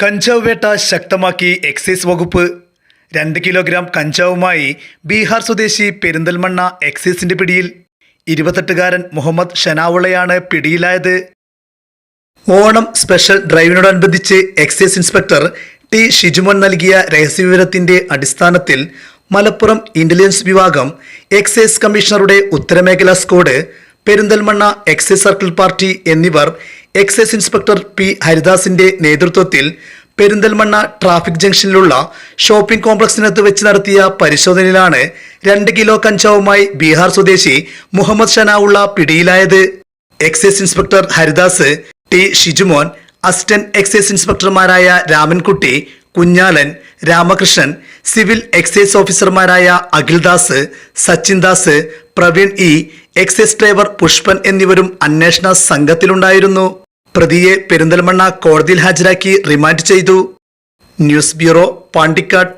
കഞ്ചാവ് വേട്ട ശക്തമാക്കി എക്സൈസ് വകുപ്പ്. രണ്ട് കിലോഗ്രാം കഞ്ചാവുമായി ബീഹാർ സ്വദേശി പെരിന്തൽമണ്ണ എക്സൈസിന്റെ പിടിയിൽ. ഇരുപത്തെട്ടുകാരൻ മുഹമ്മദ് ഷനാവുളയാണ് പിടിയിലായത്. ഓണം സ്പെഷ്യൽ ഡ്രൈവിനോടനുബന്ധിച്ച് എക്സൈസ് ഇൻസ്പെക്ടർ ടി ഷിജുമോൻ നൽകിയ രഹസ്യവിവരത്തിന്റെ അടിസ്ഥാനത്തിൽ മലപ്പുറം ഇന്റലിജൻസ് വിഭാഗം എക്സൈസ് കമ്മീഷണറുടെ ഉത്തരമേഖലാ squad Perinthalmanna excise circle party എന്നിവർ എക്സൈസ് ഇൻസ്പെക്ടർ പി ഹരിദാസിന്റെ നേതൃത്വത്തിൽ പെരിന്തൽമണ്ണ ട്രാഫിക് ജംഗ്ഷനിലുള്ള ഷോപ്പിംഗ് കോംപ്ലക്സിനകത്ത് വെച്ച് നടത്തിയ പരിശോധനയിലാണ് രണ്ട് കിലോ കഞ്ചാവുമായി ബീഹാർ സ്വദേശി മുഹമ്മദ് ഷനാവുള്ള പിടിയിലായത്. Excise inspector Haridas T Shijumon assistant excise ഇൻസ്പെക്ടർമാരായ Ramankutty Kunhalan Ramakrishnan civil excise ഓഫീസർമാരായ Akhildas Sachindas Praveen E excise driver Pushpan എന്നിവരും അന്വേഷണ സംഘത്തിലുണ്ടായിരുന്നു. പ്രതിയെ പെരിന്തൽമണ്ണ കോടതിയിൽ ഹാജരാക്കി റിമാൻഡ് ചെയ്തു. News bureau Pandikkad.